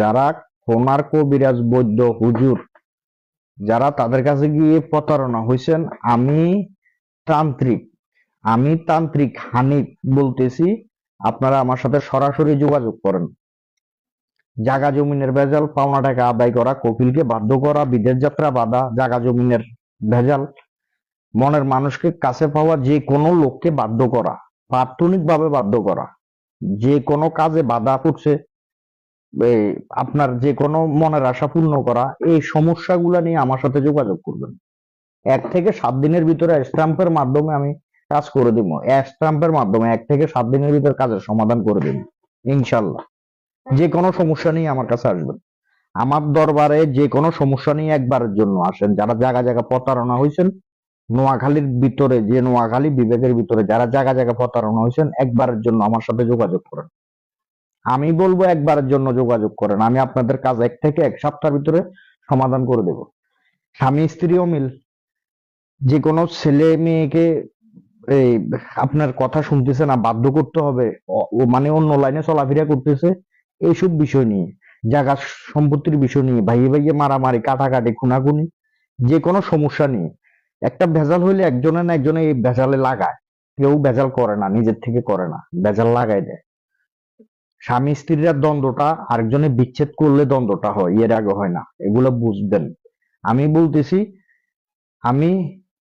যারা কোনার কবিরাজ বৈদ্য হুজুর, যারা তাদের কাছে গিয়ে প্রতারণা হয়েছেন আমি তান্ত্রিক আমি তান্ত্রিক হানিফ বলতেছি, আপনারা আমার সাথে সরাসরি যোগাযোগ করেন। জাগা জমিনের ভেজাল, পাওনা টাকা আদায় করা, কপিলকে বাধ্য করা, বিদেশ যাত্রা বাধা, জাগা জমিনের ভেজাল, মনের মানুষকে কাছে পাওয়া, যে কোনো লোককে বাধ্য করা প্রাথমিক ভাবে বাধ্য করা, যে কোনো কাজে বাধা পড়ছে আপনার যে কোনো মনের আশা পূর্ণ করা, এই সমস্যাগুলো নিয়ে আমার সাথে যোগাযোগ করবেন। এক থেকে সাত দিনের ভিতরে স্ট্যাম্পের মাধ্যমে আমি কাজ করে দিব। স্ট্যাম্পের মাধ্যমে এক থেকে সাত দিনের ভিতরে কাজের সমাধান করে দিব ইনশাল্লাহ যে কোনো সমস্যা নিয়ে আমার কাছে আসবেন। আমার দরবারে যে কোনো সমস্যা নিয়ে একবারের জন্য আসেন। যারা জায়গা জায়গা প্রতারণা হয়েছেন নোয়াখালীর ভিতরে, যে নোয়াখালী বিবেকের ভিতরে যারা জায়গা জায়গা প্রতারণা হয়েছেন একবারের জন্য আমার সাথে যোগাযোগ করেন। আমি বলব একবারের জন্য যোগাযোগ করেন। আমি আপনাদের কাজ এক থেকে এক সপ্তাহের ভিতরে সমাধান করে দেব। স্বামী, স্ত্রী অমিল যে কোনো ছেলে মেয়েকে এই আপনার কথা শুনতেছে না, বাধ্য করতে হবে। ও মানে অন্য লাইনে চলাফেরা করতেছে এইসব বিষয় নিয়ে, জায়গা সম্পত্তির বিষয় নিয়ে, ভাইয়ে ভাইয়ে মারামারি, কাটাকাটি, খুনাখুনি যে কোনো সমস্যা নিয়ে। একটা ভেজাল হইলে একজনে না একজনে এই ভেজালে লাগায়। কেউ ভেজাল করে না, নিজের থেকে করে না, ভেজাল লাগাই দেয়। স্বামী স্ত্রীরা দ্বন্দ্বটা, আরেকজনে বিচ্ছেদ করলে দ্বন্দ্বটা হয় এর আগে হয় না। এগুলো বুঝবেন। আমি বলতেছি, আমি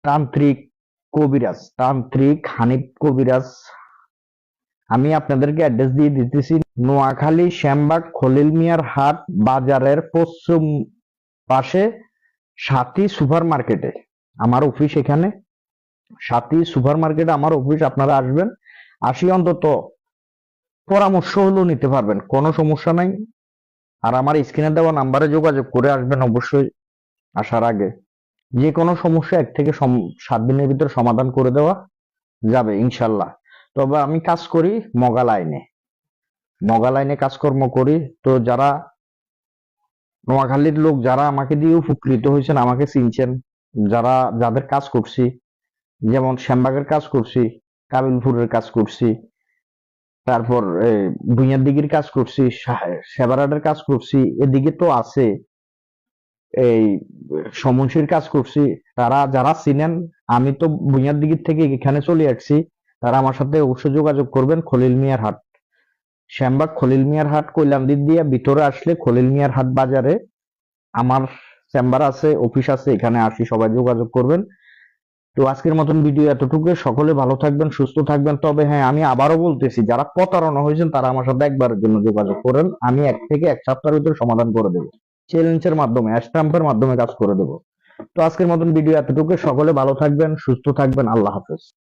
তান্ত্রিক কবিরাজ, তান্ত্রিক হানিফ কবিরাজ। আমি আপনাদেরকে অ্যাড্রেস দিয়ে দিতেছি, নোয়াখালী, শ্যামবাগ, খলিল মিয়ার হাট বাজারের পশ্চিম পাশে সাথী সুপার মার্কেটে আমার অফিস এখানে। সাথী সুপার মার্কেটে আমার অফিস আপনারা আসবেন। আসি অন্তত পরামর্শ হলেও নিতে পারবেন, কোনো সমস্যা নাই। আর আমার স্ক্রিনে দেওয়া নাম্বারে যোগাযোগ করে আসবেন অবশ্যই আসার আগে। যে কোনো সমস্যা এক থেকে সাত দিনের ভিতরে সমাধান করে দেওয়া যাবে, ইনশাল্লাহ। তবে আমি কাজ করি মগা লাইনে। মগা লাইনে কাজকর্ম করি। তো যারা নোয়াখালীর লোক, যারা আমাকে দিয়ে উপকৃত হয়েছেন, আমাকে চিনছেন, যারা, যাদের কাজ করছি, যেমন শ্যামবাগের কাজ করছি, কাবিলপুরের কাজ করছি তারপর ভুইয়ার দিঘির কাজ করছি সেবারাটের কাজ করছি, এদিকে তো আছে, এই সমনশীর কাজ করছি, তারা যারা চিনেন, আমি তো ভুইয়ার দিঘির থেকে এখানে চলে আসছি, তারা আমার সাথে অবশ্যই যোগাযোগ করবেন, খলিল মিয়ার হাট। শ্যামবাগ খলিল মিয়ার হাট কৈলামদির দিয়ে ভিতরে আসলে খলিল মিয়ার হাট বাজারে আমার চেম্বার আছে, অফিস আছে, এখানে আসি, সবাই যোগাযোগ করবেন। তো আজকের মতন ভিডিও এতটুকু। সকলে ভালো থাকবেন, সুস্থ থাকবেন। তবে হ্যাঁ আমি আবারও বলতেছি, যারা প্রতারণা হয়েছেন, তারা আমার সাথে একবারের জন্য যোগাযোগ করেন। আমি এক থেকে এক সপ্তাহের ভিতরে সমাধান করে দেবো। চ্যালেঞ্জের মাধ্যমে অ্যাস্টাম্পের মাধ্যমে কাজ করে দেবো। তো আজকের মতন ভিডিও এতটুকু। সকলে ভালো থাকবেন, সুস্থ থাকবেন। আল্লাহ হাফেজ।